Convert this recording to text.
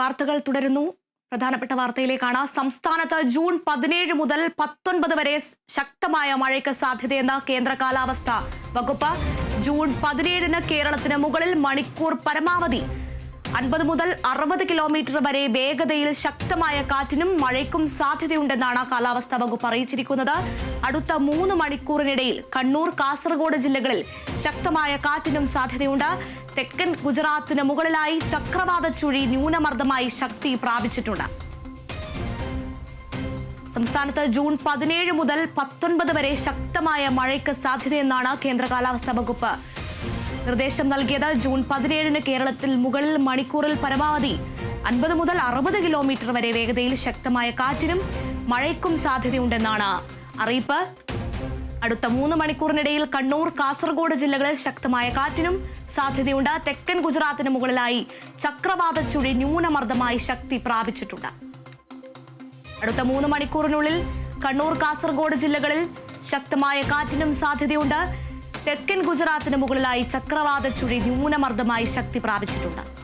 വാർത്തകൾ തുടരുന്നു. പ്രധാനപ്പെട്ട വാർത്തയിലേക്കാണ്. സംസ്ഥാനത്ത് ജൂൺ പതിനേഴ് മുതൽ പത്തൊൻപത് വരെ ശക്തമായ മഴയ്ക്ക് സാധ്യതയെന്ന് കേന്ദ്ര കാലാവസ്ഥ വകുപ്പ്. ജൂൺ പതിനേഴിന് കേരളത്തിന് മുകളിൽ മണിക്കൂർ പരമാവധി അൻപത് മുതൽ അറുപത് കിലോമീറ്റർ വരെ വേഗതയിൽ ശക്തമായ കാറ്റിനും മഴയ്ക്കും സാധ്യതയുണ്ടെന്നാണ് കാലാവസ്ഥാ വകുപ്പ് അറിയിച്ചിരിക്കുന്നത്. അടുത്ത മൂന്ന് മണിക്കൂറിനിടയിൽ കണ്ണൂർ കാസർഗോഡ് ജില്ലകളിൽ ശക്തമായ കാറ്റിനും സാധ്യതയുണ്ട്. തെക്കൻ ഗുജറാത്തിന് മുകളിലായി ചക്രവാത ചുഴി ന്യൂനമർദ്ദമായി ശക്തി പ്രാപിച്ചിട്ടുണ്ട്. സംസ്ഥാനത്ത് ജൂൺ പതിനേഴ് മുതൽ പത്തൊൻപത് വരെ ശക്തമായ മഴയ്ക്ക് സാധ്യതയെന്നാണ് കേന്ദ്ര കാലാവസ്ഥാ വകുപ്പ് നിർദ്ദേശം നൽകിയത് ജൂൺ പതിനേഴിന് കേരളത്തിൽ മുകളിൽ മണിക്കൂറിൽ പരമാവധി അൻപത് മുതൽ അറുപത് കിലോമീറ്റർ വരെ വേഗതയിൽ ശക്തമായ കാറ്റിനും മഴയ്ക്കും സാധ്യതയുണ്ടെന്നാണ് അറിയിപ്പ്. അടുത്ത മൂന്ന് മണിക്കൂറിനിടയിൽ കണ്ണൂർ കാസർഗോഡ് ജില്ലകളിൽ ശക്തമായ കാറ്റിനും സാധ്യതയുണ്ട്. തെക്കൻ ഗുജറാത്തിന് മുകളിലായി ചക്രവാത ചുഴി ന്യൂനമർദ്ദമായി ശക്തി പ്രാപിച്ചിട്ടുണ്ട്. അടുത്ത മൂന്ന് മണിക്കൂറിനുള്ളിൽ കണ്ണൂർ കാസർഗോഡ് ജില്ലകളിൽ ശക്തമായ കാറ്റിനും സാധ്യതയുണ്ട്. തെക്കൻ ഗുജറാത്തിന് മുകളിലായി ചക്രവാത ചുഴി ന്യൂനമർദ്ദമായി ശക്തി പ്രാപിച്ചിട്ടുണ്ട്.